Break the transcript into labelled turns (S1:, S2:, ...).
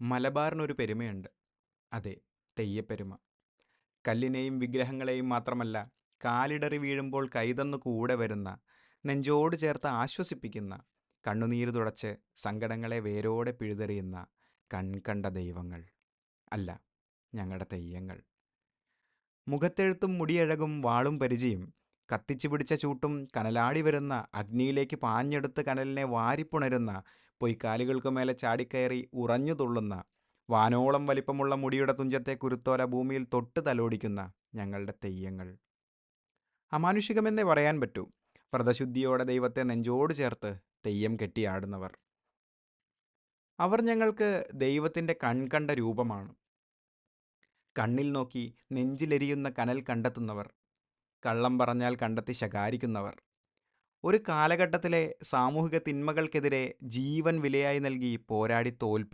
S1: മലബാറിനൊരു പെരുമയുണ്ട്. അതെ തെയ്യപ്പെരുമ. കല്ലിനെയും വിഗ്രഹങ്ങളെയും മാത്രമല്ല കാലിടറി വീഴുമ്പോൾ കൈതന്നു കൂടെ വരുന്ന നെഞ്ചോട് ചേർത്ത് ആശ്വസിപ്പിക്കുന്ന കണ്ണുനീര് തുടച്ച് സങ്കടങ്ങളെ വേരോടെ പിഴുതെറിയുന്ന കൺകണ്ട ദൈവങ്ങൾ അല്ല ഞങ്ങളുടെ തെയ്യങ്ങൾ. മുഖത്തെഴുത്തും മുടിയഴകും വാളും പരിചയും കത്തിച്ചു പിടിച്ച ചൂട്ടും കനലാടി വരുന്ന അഗ്നിയിലേക്ക് പാഞ്ഞെടുത്ത് കനലിനെ വാരിപ്പുണരുന്ന പൊയ്ക്കാലുകൾക്ക് മേലെ ചാടിക്കയറി ഉറഞ്ഞു തുള്ളുന്ന വാനോളം വലിപ്പമുള്ള മുടിയുടെ തുഞ്ചത്തെ കുരുത്തോല ഭൂമിയിൽ തൊട്ട് തലോടിക്കുന്ന ഞങ്ങളുടെ തെയ്യങ്ങൾ. അമാനുഷികമെന്നേ പറയാൻ പറ്റൂ. വ്രതശുദ്ധിയോടെ ദൈവത്തെ നെഞ്ചോട് ചേർത്ത് തെയ്യം കെട്ടിയാടുന്നവർ അവർ ഞങ്ങൾക്ക് ദൈവത്തിന്റെ കൺകണ്ട രൂപമാണ്. കണ്ണിൽ നോക്കി നെഞ്ചിലെരിയുന്ന കനൽ കണ്ടെത്തുന്നവർ കള്ളം പറഞ്ഞാൽ കണ്ടെത്തി ശകാരിക്കുന്നവർ ഒരു കാലഘട്ടത്തിലെ സാമൂഹിക തിന്മകൾക്കെതിരെ ജീവൻ വിലയായി നൽകി പോരാടി തോൽപ്പി